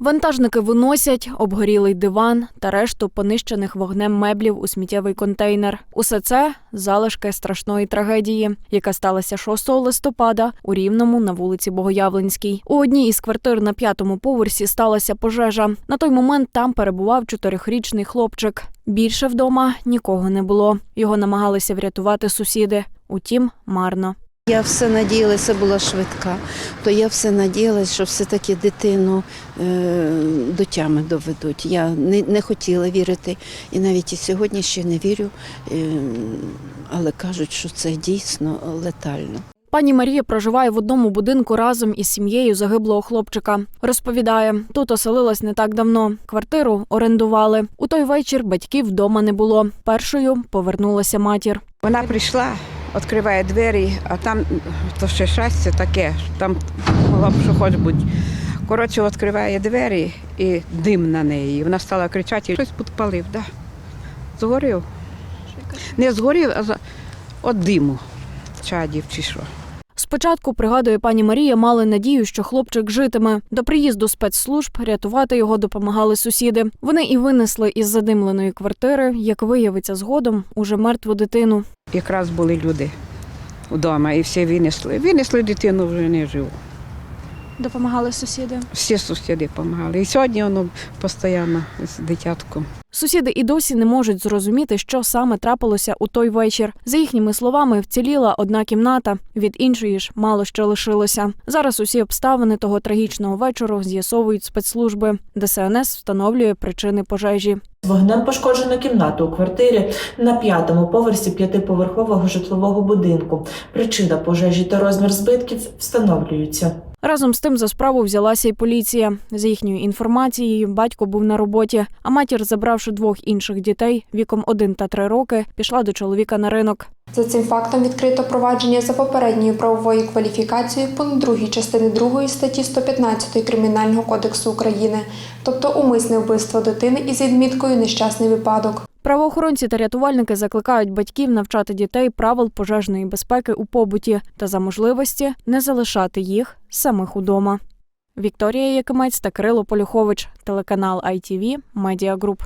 Вантажники виносять обгорілий диван та решту понищених вогнем меблів у сміттєвий контейнер. Усе це залишки страшної трагедії, яка сталася 6 листопада у Рівному на вулиці Богоявленській. У одній із квартир на п'ятому поверсі сталася пожежа. На той момент там перебував чотирьохрічний хлопчик. Більше вдома нікого не було. Його намагалися врятувати сусіди. Утім, марно. Я все надіялася, була швидка, то я все надіялася, що все-таки дитину е, до тями доведуть. Я не, не хотіла вірити і навіть і сьогодні ще не вірю, е, але кажуть, що це дійсно летально. Пані Марія проживає в одному будинку разом із сім'єю загиблого хлопчика. Розповідає, тут оселилась не так давно. Квартиру орендували. У той вечір батьків вдома не було. Першою повернулася матір. Вона прийшла, відкриває двері, а там то ще щастя таке, там було б що хоч бути. Коротше, відкриває двері і дим на неї. Вона стала кричати, щось підпалив, да. Згорів. Не згорів, а за... от диму чадів чи що. Спочатку, пригадує пані Марія, мали надію, що хлопчик житиме. До приїзду спецслужб рятувати його допомагали сусіди. Вони і винесли із задимленої квартири, як виявиться згодом, уже мертву дитину. Якраз були люди вдома і всі винесли. Винесли дитину вже не живу. Допомагали сусіди. Всі сусіди допомагали. І сьогодні воно постійно з дитятком. Сусіди і досі не можуть зрозуміти, що саме трапилося у той вечір. За їхніми словами, вціліла одна кімната, від іншої ж мало що лишилося. Зараз усі обставини того трагічного вечору з'ясовують спецслужби. ДСНС встановлює причини пожежі. Вогнем пошкоджено кімнату у квартирі на п'ятому поверсі п'ятиповерхового житлового будинку. Причина пожежі та розмір збитків встановлюються. Разом з тим за справу взялася й поліція. За їхньою інформацією, батько був на роботі, а матір, забравши двох інших дітей віком 1 та 3 роки, пішла до чоловіка на ринок. За цим фактом відкрито провадження за попередньою правовою кваліфікацією пункт 2 частини 2 статті 115 Кримінального кодексу України, тобто умисне вбивство дитини із відміткою нещасний випадок. Правоохоронці та рятувальники закликають батьків навчати дітей правил пожежної безпеки у побуті та за можливості не залишати їх самих удома. Вікторія Якимець та Кирило Полюхович, телеканал ITV, Медіагруп.